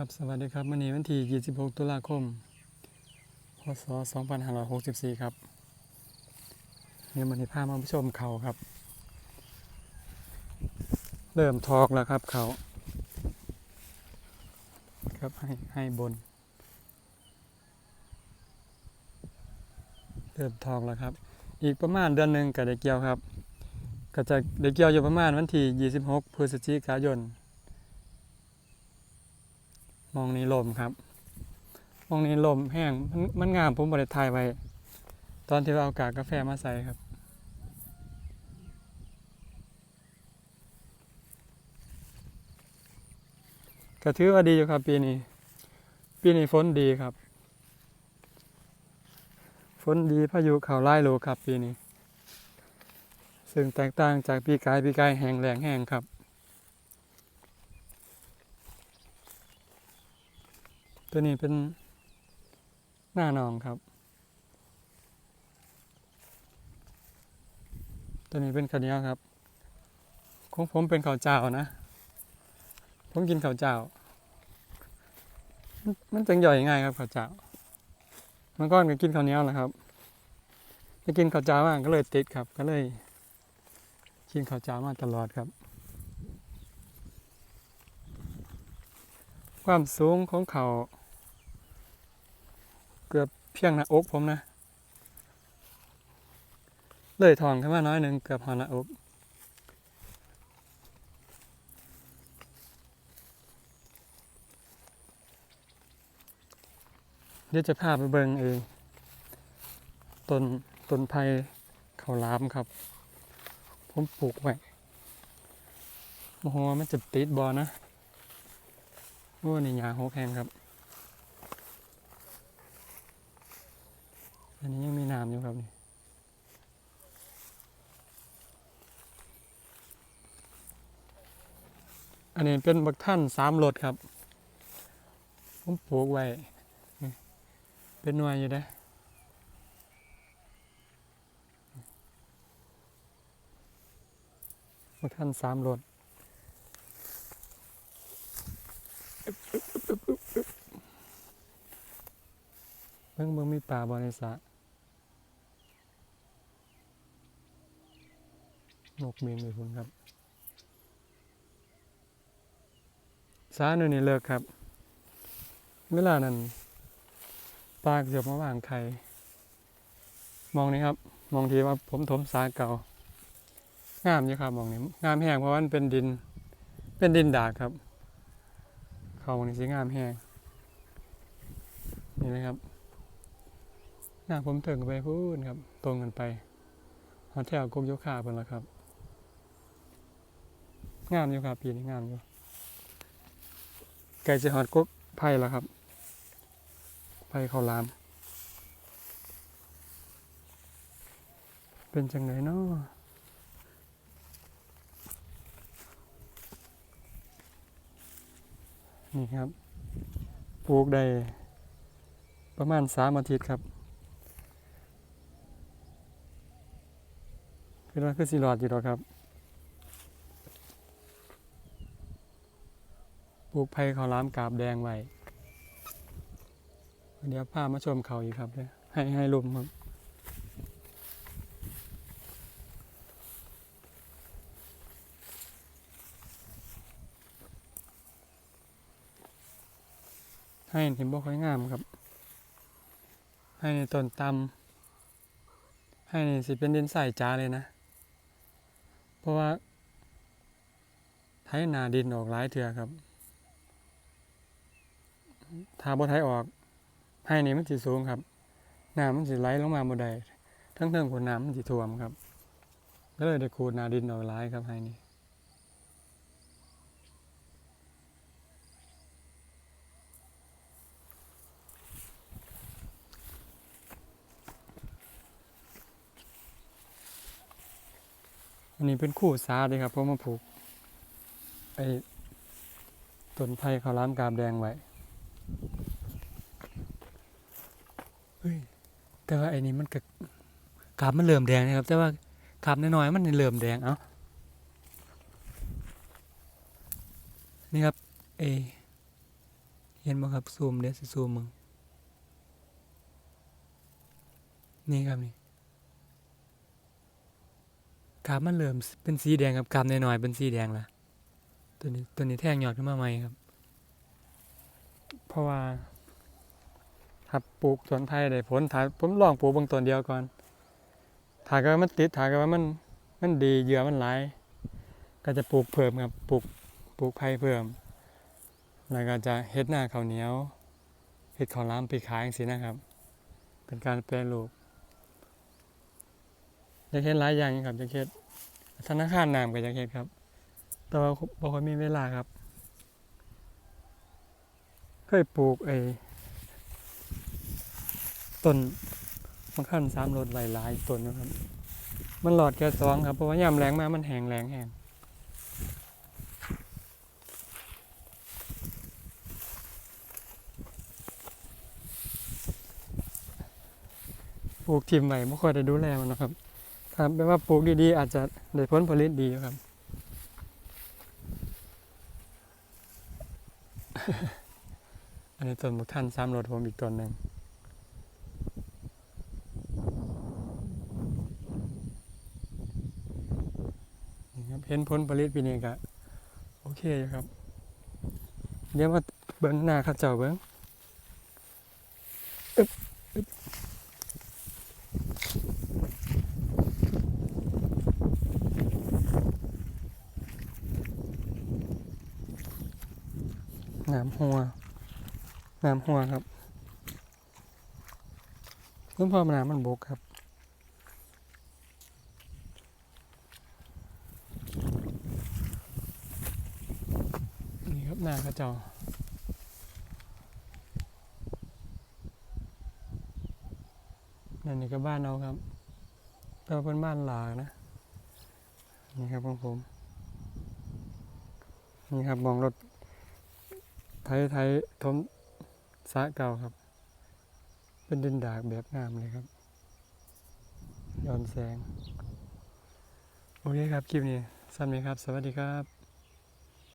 ครับสวัสดีครับวันนี้วันที่ 26 ตุลาคม พศ 2564 ครับเนี่ยมันนี้พามาผู้ชมเขาครับ เริ่มทอกแล้วครับเขาครับให้ให้บน เริ่มทอกแล้วครับ อีกประมาณเดือนหนึ่งก็ได้เกี่ยวครับ ก็จะได้เกี่ยวอยู่ประมาณวันที่ 26 พฤศจิกายน มองนี้ลมครับ มองนี้ลมแห้งมันมันงามผมบริทายไว้ ตอนที่ว่าเอากากกาแฟมาใส่ครับก็ถือว่าดีอยู่ครับปีนี้ ปีนี้ฝนดีครับ ฝนดีพายุเขาไล่โลครับปีนี้ ซึ่งแตกต่างจากปีกายปีกายแห้งแรงแห้งครับ ตัวนี้เป็นหน้านองครับ ตัวนี้เป็นข้าวเหนียวครับของผมเป็นข้าวเจ้านะ ผมกินข้าวเจ้า มันจังย่อยง่ายครับข้าวเจ้ามันก้อนก็กินข้าวเหนียวแหละครับไปกินข้าวเจ้ามากก็เลยติดครับ ก็เลยกินข้าวเจ้ามาตลอดครับ ความสูงของเขา เกือบเพียงหน้าอกผมนะ เลยทองขึ้นมาน้อยหนึ่งเกือบหอหน้าอกเดี๋ยวจะพาไปเบิงเองต้นต้นไผ่เขาล้ามครับ ผมปลูกไว้โอ้โหมันจะติดบอนะโอ้นี่หยาหกแหงครับ อันนี้ยังมีน้ำอยู่ครับนี่อันนี้เป็นบักท่านสามรถครับ ผมปลูกไว้ เป็นหน่วยอยู่ได้อบักท่านสามรถเบิ่งเบิ่งมีป่าบริษัท นกเมียนไปพุ่นครับสาหนึ่งนี่เลิกครับ เวลานั้นปลาเกือบมาวางไข่มองนี่ครับ มองทีว่าผมถมสาเก่างามอยู่ครับมองนี้งามแห้งเพราะว่ามันเป็นดิน เป็นดินดากครับ เขามองนี้สิงามแห้งนี่นะครับหน้าผมถึงไปพูดครับ ตรงกันไปฮอตแถวกรมโยคาเพิ่นละครับ งามอยู่ครับปีนี้งามอยู่ไก่จะฮอดกกไผ่แล้วครับไผ่ข้าวลาม เป็นจังไงเนาะนี่ครับ ปลูกได้ประมาณสามอาทิตย์ครับคือว่าคือสีหลอดอยู่หรอครับ ปลูกไผ่ข้าวล้ามกาบแดงไว้ เดี๋ยวพามาชมเขาอีกครับเนี่ยให้ให้ลุมครับให้เห็นบ่ค่อยงามครับ ให้ในต้นตำให้ในสิเป็นดินใส่จ้าเลยนะ เพราะว่าไถนาดินออกหลายเถื่อครับ ถ้าบ่ไถออกให้นี่มันสิสูงครับน้ำมันสิไหลลงมาบ่ได้ทั้งเทิงผลน้ำมันสิท่วมครับ ก็เลยได้ขูดนาดินออกหลายครับให้นี่อันนี้เป็นคู่ซาเลยครับเพราะมาผูกไอ้ต้นไผ่ข้าวล้ามกาบแดงไว้ แต่ว่าไอ้นี่มันก็กาบมันเหลื่อมแดงนะครับ แต่ว่ากาบน้อยๆมันเหลื่อมแดงเอ้านี่ครับเอเห็นบ่ครับซูมเดี๋ยสิซูมมึงนี่ครับนี่กาบมันเริ่มเป็นสีแดงครับกาบน้อยๆเป็นสีแดงละตัวนี้ตัวนี้แทงหยอดขึ้นมาใหม่ครับ เพราะว่าถ้าปลูกสวนไผ่ได้ผลถ้าผมลองปลูกเบางต้นเดียวก่อนถ้าก็มันติดถ้าก็ว่ามันมันดีเหยื่อมันหลายก็จะปลูกเพิ่มครับปลูกปลูกไผ่เพิ่ม แล้วก็จะเฮ็ดหน้าข้าวเหนียวเฮ็ดข้าวล้ามไปขายจังซี่นะครับ เป็นการแปรรูปจะเฮ็ดหลายอย่างครับจะเฮ็ดธนาคารน้ำก็จะเฮ็ดครับ แต่ว่าบ่ค่อยมีเวลาครับ เคยปลูกไอ้ต้นมะขันสามรสหลายๆต้นนะครับ มันหลอดแค่สองครับเพราะว่ายามแรงมามันแห้งแรงแห้งปลูกทิมไว้ไม่ค่อยได้ดูแลมันนะครับถ้าแปลว่าปลูกดีๆ อาจจะได้ผลผลิตดีอยู่ครับ อันนี้ต้นบุกท่านซ้ำรถผมอีกต้นหนึ่งนะครับเห็นผลผลิตปีนี้ก็โอเคอยู่ครับ เดี๋ยวมาเบิ้งหน้าข้าเจ้าเบิ้งอึ๊บอึ๊บน้ำหัว น้ำหัวครับเพิ่มพอน้ำมันบกครับนี่ครับหน้าเข้าเจ้านั่นนี่ก็บ้านเราครับแต่ว่าเป็นบ้านหลานะ นี่ครับของผม นี่ครับมองรถไทยไทยทม สะเก่าครับ เป็นดินดากแบบงามเลยครับย้อนแสง โอเคครับ คลิปนี้สั้นไหมครับ สวัสดีครับ